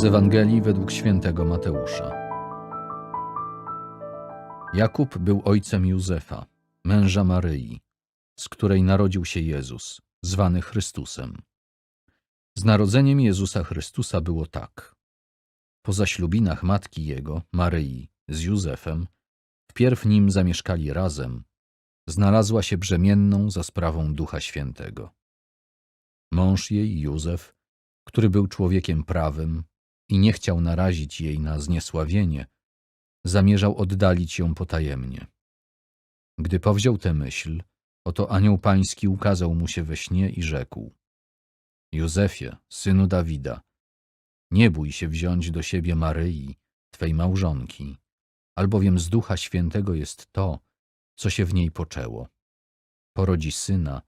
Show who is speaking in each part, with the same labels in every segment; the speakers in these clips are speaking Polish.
Speaker 1: Z Ewangelii według świętego Mateusza. Jakub był ojcem Józefa, męża Maryi, z której narodził się Jezus, zwany Chrystusem. Z narodzeniem Jezusa Chrystusa było tak. Po zaślubinach matki jego, Maryi, z Józefem, wpierw nim zamieszkali razem, znalazła się brzemienną za sprawą Ducha Świętego. Mąż jej, Józef, który był człowiekiem prawym i nie chciał narazić jej na zniesławienie, zamierzał oddalić ją potajemnie. Gdy powziął tę myśl, oto anioł pański ukazał mu się we śnie i rzekł: Józefie, synu Dawida, nie bój się wziąć do siebie Maryi, twej małżonki, albowiem z Ducha Świętego jest to, co się w niej poczęło. Porodzi syna,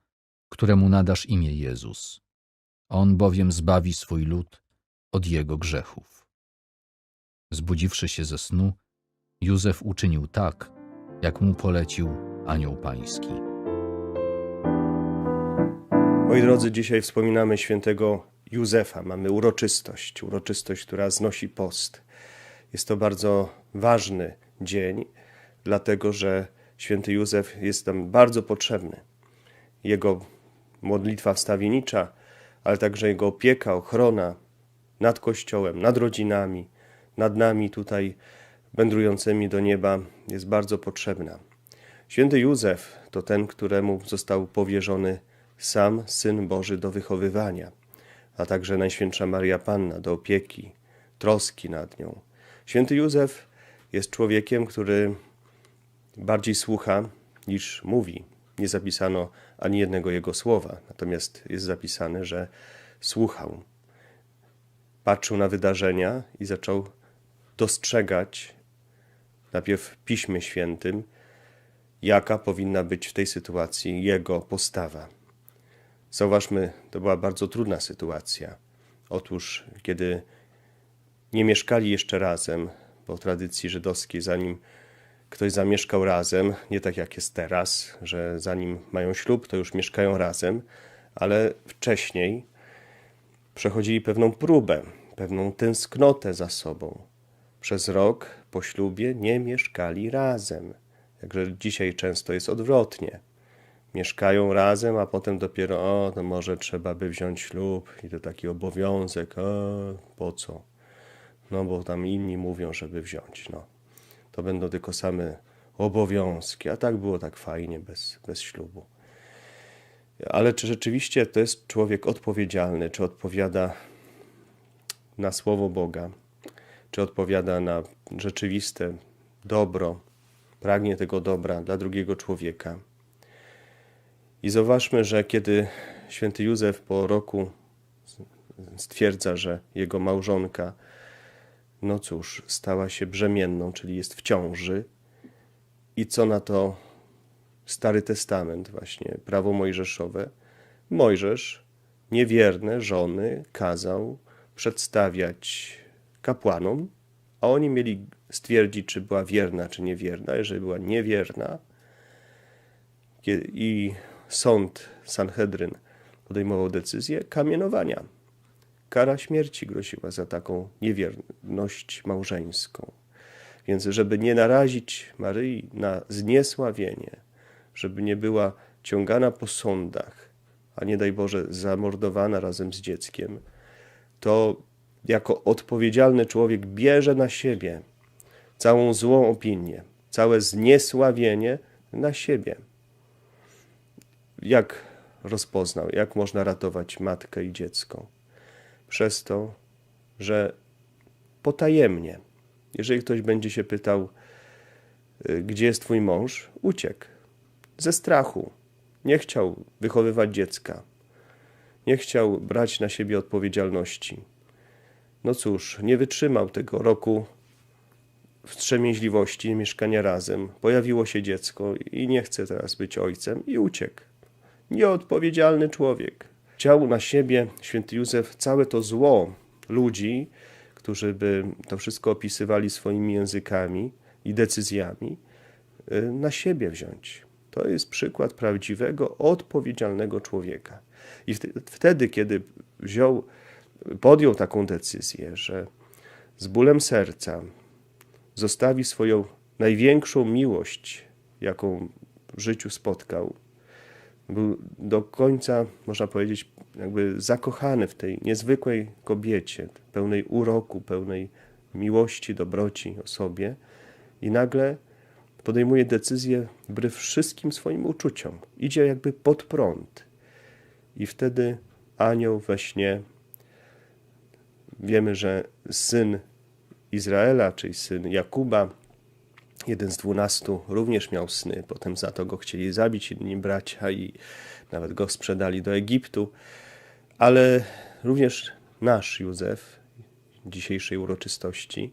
Speaker 1: któremu nadasz imię Jezus. On bowiem zbawi swój lud od jego grzechów. Zbudziwszy się ze snu, Józef uczynił tak, jak mu polecił anioł pański.
Speaker 2: Moi drodzy, dzisiaj wspominamy świętego Józefa. Mamy uroczystość, uroczystość, która znosi post. Jest to bardzo ważny dzień, dlatego że święty Józef jest nam bardzo potrzebny. Jego modlitwa wstawiennicza, ale także jego opieka, ochrona nad Kościołem, nad rodzinami, nad nami tutaj wędrującymi do nieba jest bardzo potrzebna. Święty Józef to ten, któremu został powierzony sam Syn Boży do wychowywania, a także Najświętsza Maria Panna do opieki, troski nad nią. Święty Józef jest człowiekiem, który bardziej słucha niż mówi. Nie zapisano ani jednego jego słowa, natomiast jest zapisane, że słuchał. Patrzył na wydarzenia i zaczął dostrzegać najpierw w Piśmie Świętym, jaka powinna być w tej sytuacji jego postawa. Zauważmy, to była bardzo trudna sytuacja. Otóż, kiedy nie mieszkali jeszcze razem, bo tradycji żydowskiej, zanim ktoś zamieszkał razem, nie tak jak jest teraz, że zanim mają ślub, to już mieszkają razem, ale wcześniej przechodzili pewną próbę, pewną tęsknotę za sobą. Przez rok po ślubie nie mieszkali razem. Także dzisiaj często jest odwrotnie. Mieszkają razem, a potem dopiero, o, to może trzeba by wziąć ślub i to taki obowiązek, o, po co? No bo tam inni mówią, żeby wziąć, no. To będą tylko same obowiązki, a tak było tak fajnie bez, bez ślubu. Ale czy rzeczywiście to jest człowiek odpowiedzialny, czy odpowiada na słowo Boga, czy odpowiada na rzeczywiste dobro, pragnie tego dobra dla drugiego człowieka. I zauważmy, że kiedy święty Józef po roku stwierdza, że jego małżonka, no cóż, stała się brzemienną, czyli jest w ciąży, i co na to Stary Testament, właśnie prawo mojżeszowe, Mojżesz niewierne żony kazał przedstawiać kapłanom, a oni mieli stwierdzić, czy była wierna, czy niewierna. Jeżeli była niewierna i sąd Sanhedryn podejmował decyzję kamienowania. Kara śmierci groziła za taką niewierność małżeńską. Więc, żeby nie narazić Maryi na zniesławienie, żeby nie była ciągana po sądach, a nie daj Boże zamordowana razem z dzieckiem, to jako odpowiedzialny człowiek bierze na siebie całą złą opinię, całe zniesławienie na siebie. Jak rozpoznał, jak można ratować matkę i dziecko? Przez to, że potajemnie, jeżeli ktoś będzie się pytał, y, gdzie jest twój mąż, uciekł ze strachu. Nie chciał wychowywać dziecka. Nie chciał brać na siebie odpowiedzialności. No cóż, nie wytrzymał tego roku wstrzemięźliwości mieszkania razem. Pojawiło się dziecko i nie chce teraz być ojcem i uciekł. Nieodpowiedzialny człowiek. Chciał na siebie święty Józef całe to zło ludzi, którzy by to wszystko opisywali swoimi językami i decyzjami, y, na siebie wziąć. To jest przykład prawdziwego, odpowiedzialnego człowieka. I wtedy, kiedy wziął, podjął taką decyzję, że z bólem serca zostawi swoją największą miłość, jaką w życiu spotkał. Był do końca, można powiedzieć, jakby zakochany w tej niezwykłej kobiecie, pełnej uroku, pełnej miłości, dobroci o sobie i nagle podejmuje decyzję wbrew wszystkim swoim uczuciom. Idzie jakby pod prąd. I wtedy anioł we śnie, wiemy, że syn Izraela, czyli syn Jakuba, jeden z dwunastu, również miał sny. Potem za to go chcieli zabić inni bracia i nawet go sprzedali do Egiptu. Ale również nasz Józef, dzisiejszej uroczystości,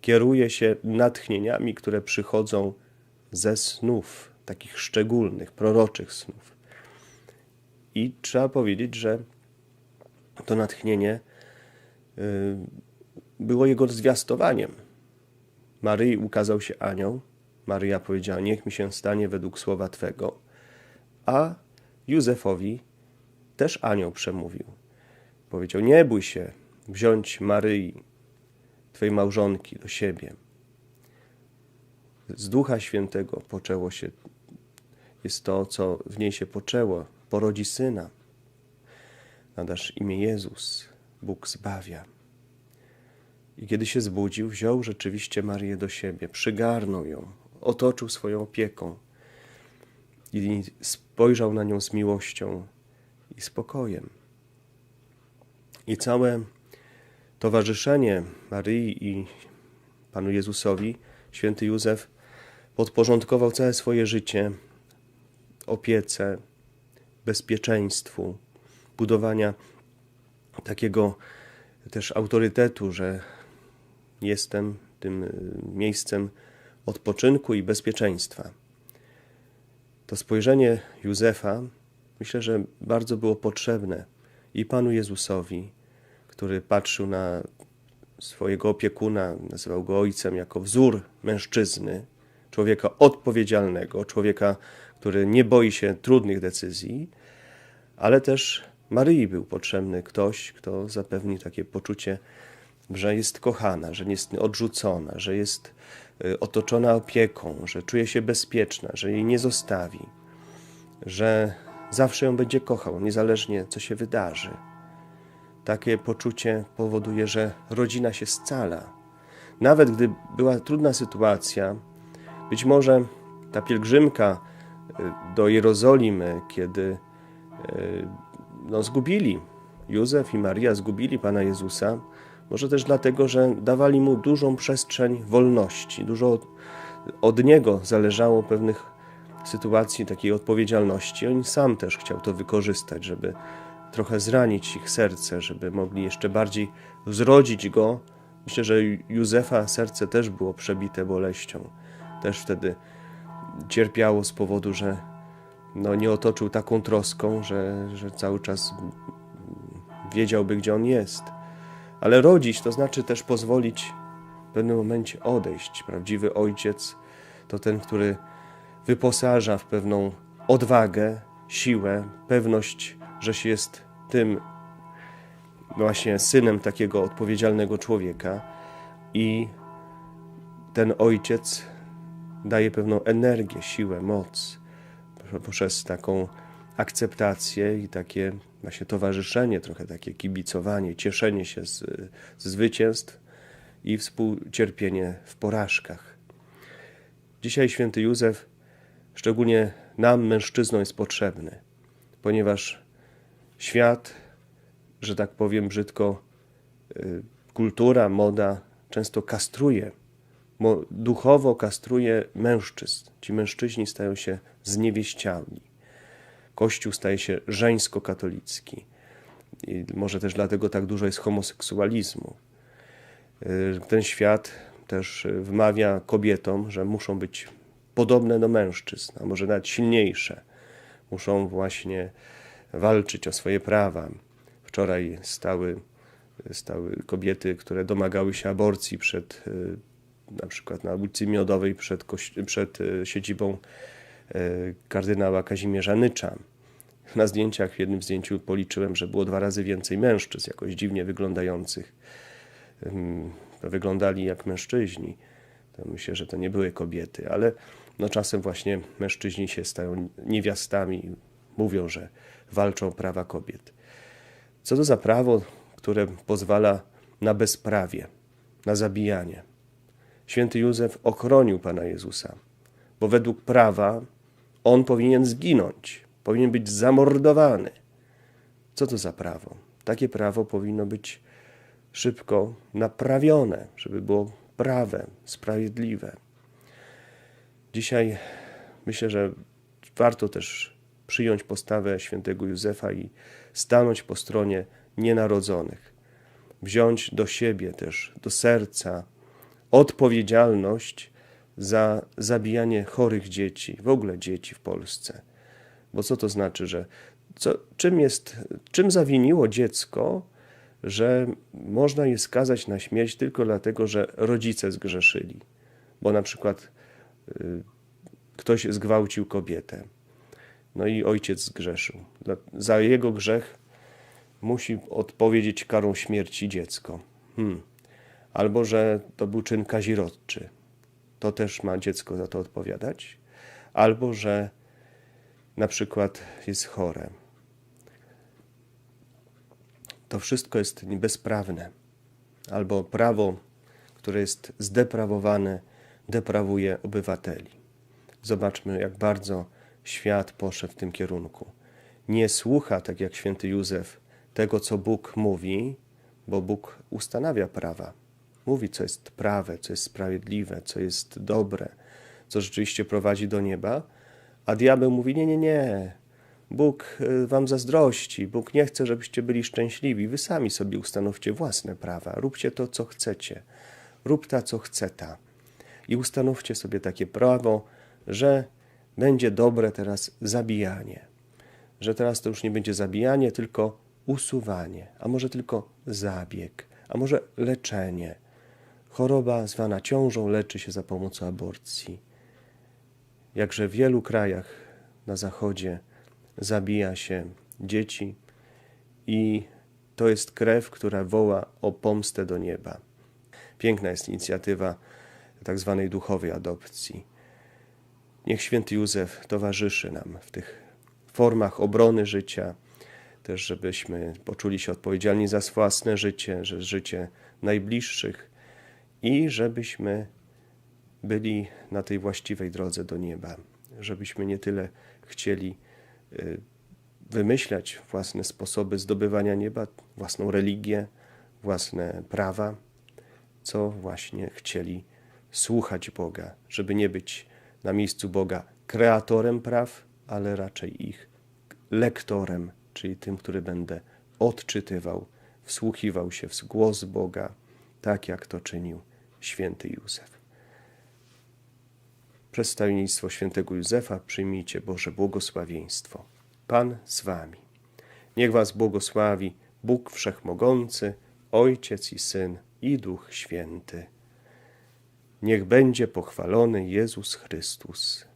Speaker 2: kieruje się natchnieniami, które przychodzą ze snów, takich szczególnych, proroczych snów. I trzeba powiedzieć, że to natchnienie y, było jego zwiastowaniem. Maryi ukazał się anioł. Maryja powiedziała: Niech mi się stanie według słowa Twego. A Józefowi też anioł przemówił. Powiedział: Nie bój się wziąć Maryi, Twojej małżonki, do siebie. Z Ducha Świętego poczęło się, jest to, co w niej się poczęło. Porodzi syna. Nadasz imię Jezus. Bóg zbawia. I kiedy się zbudził, wziął rzeczywiście Marię do siebie, przygarnął ją, otoczył swoją opieką i spojrzał na nią z miłością i spokojem. I całe towarzyszenie Maryi i Panu Jezusowi, święty Józef, podporządkował całe swoje życie opiece, bezpieczeństwu, budowania takiego też autorytetu, że jestem tym y, miejscem odpoczynku i bezpieczeństwa. To spojrzenie Józefa myślę, że bardzo było potrzebne i Panu Jezusowi, który patrzył na swojego opiekuna, nazywał go ojcem jako wzór mężczyzny, człowieka odpowiedzialnego, człowieka, który nie boi się trudnych decyzji, ale też Maryi był potrzebny ktoś, kto zapewni takie poczucie, że jest kochana, że nie jest odrzucona, że jest y, otoczona opieką, że czuje się bezpieczna, że jej nie zostawi, że zawsze ją będzie kochał, niezależnie co się wydarzy. Takie poczucie powoduje, że rodzina się scala. Nawet gdy była trudna sytuacja, być może ta pielgrzymka y, do Jerozolimy, kiedy y, no, zgubili Józef i Maria, zgubili Pana Jezusa, może też dlatego, że dawali mu dużą przestrzeń wolności, dużo od, od niego zależało pewnych sytuacji takiej odpowiedzialności. On sam też chciał to wykorzystać, żeby trochę zranić ich serce, żeby mogli jeszcze bardziej zrodzić go. Myślę, że Józefa serce też było przebite boleścią. Też wtedy cierpiało z powodu, że no, nie otoczył taką troską, że, że cały czas wiedziałby, gdzie on jest. Ale rodzić to znaczy też pozwolić w pewnym momencie odejść. Prawdziwy ojciec to ten, który wyposaża w pewną odwagę, siłę, pewność, że się jest tym właśnie synem takiego odpowiedzialnego człowieka i ten ojciec daje pewną energię, siłę, moc poprzez taką akceptację i takie właśnie towarzyszenie, trochę takie kibicowanie, cieszenie się z, z zwycięstw i współcierpienie w porażkach. Dzisiaj święty Józef, szczególnie nam, mężczyznom, jest potrzebny, ponieważ świat, że tak powiem brzydko, y, kultura, moda często kastruje, duchowo kastruje mężczyzn. Ci mężczyźni stają się zniewieściali Kościół staje się żeńsko-katolicki. I może też dlatego tak dużo jest homoseksualizmu. Y, ten świat też wmawia kobietom, że muszą być podobne do mężczyzn, a może nawet silniejsze. Muszą właśnie walczyć o swoje prawa. Wczoraj stały, stały kobiety, które domagały się aborcji przed, y, na przykład na ulicy Miodowej, przed, przed y, siedzibą E, kardynała Kazimierza Nycza. Na zdjęciach, w jednym zdjęciu policzyłem, że było dwa razy więcej mężczyzn, jakoś dziwnie wyglądających. wyglądali jak mężczyźni. To myślę, że to nie były kobiety, ale no czasem właśnie mężczyźni się stają niewiastami, mówią, że walczą o prawa kobiet. Co to za prawo, które pozwala na bezprawie, na zabijanie? Święty Józef ochronił Pana Jezusa, bo według prawa on powinien zginąć, powinien być zamordowany. Co to za prawo? Takie prawo powinno być szybko naprawione, żeby było prawe, sprawiedliwe. Dzisiaj myślę, że warto też przyjąć postawę świętego Józefa i stanąć po stronie nienarodzonych. Wziąć do siebie też, do serca odpowiedzialność za zabijanie chorych dzieci, w ogóle dzieci w Polsce. Bo co to znaczy, że co, czym, jest, czym zawiniło dziecko, że można je skazać na śmierć tylko dlatego, że rodzice zgrzeszyli? Bo na przykład y, ktoś zgwałcił kobietę, no i ojciec zgrzeszył. Za jego grzech musi odpowiedzieć karą śmierci dziecko. Hmm. Albo że to był czyn kazirodczy. To też ma dziecko za to odpowiadać. Albo że na przykład jest chore. To wszystko jest bezprawne. Albo prawo, które jest zdeprawowane, deprawuje obywateli. Zobaczmy, jak bardzo świat poszedł w tym kierunku. Nie słucha, tak jak święty Józef, tego, co Bóg mówi, bo Bóg ustanawia prawa. Mówi, co jest prawe, co jest sprawiedliwe, co jest dobre, co rzeczywiście prowadzi do nieba, a diabeł mówi: Nie, nie, nie. Bóg y, wam zazdrości, Bóg nie chce, żebyście byli szczęśliwi. Wy sami sobie ustanówcie własne prawa, róbcie to, co chcecie, rób ta, co chce ta. I ustanówcie sobie takie prawo, że będzie dobre teraz zabijanie. Że teraz to już nie będzie zabijanie, tylko usuwanie, a może tylko zabieg, a może leczenie. Choroba zwana ciążą leczy się za pomocą aborcji. Jakże w wielu krajach na zachodzie zabija się dzieci i to jest krew, która woła o pomstę do nieba. Piękna jest inicjatywa tak zwanej duchowej adopcji. Niech święty Józef towarzyszy nam w tych formach obrony życia, też żebyśmy poczuli się odpowiedzialni za własne życie, że życie najbliższych i żebyśmy byli na tej właściwej drodze do nieba, żebyśmy nie tyle chcieli y, wymyślać własne sposoby zdobywania nieba, własną religię, własne prawa, co właśnie chcieli słuchać Boga, żeby nie być na miejscu Boga kreatorem praw, ale raczej ich lektorem, czyli tym, który będę odczytywał, wsłuchiwał się w głos Boga, tak jak to czynił święty Józef. Przedstawienictwo świętego Józefa przyjmijcie Boże błogosławieństwo. Pan z wami. Niech was błogosławi Bóg Wszechmogący, Ojciec i Syn i Duch Święty. Niech będzie pochwalony Jezus Chrystus.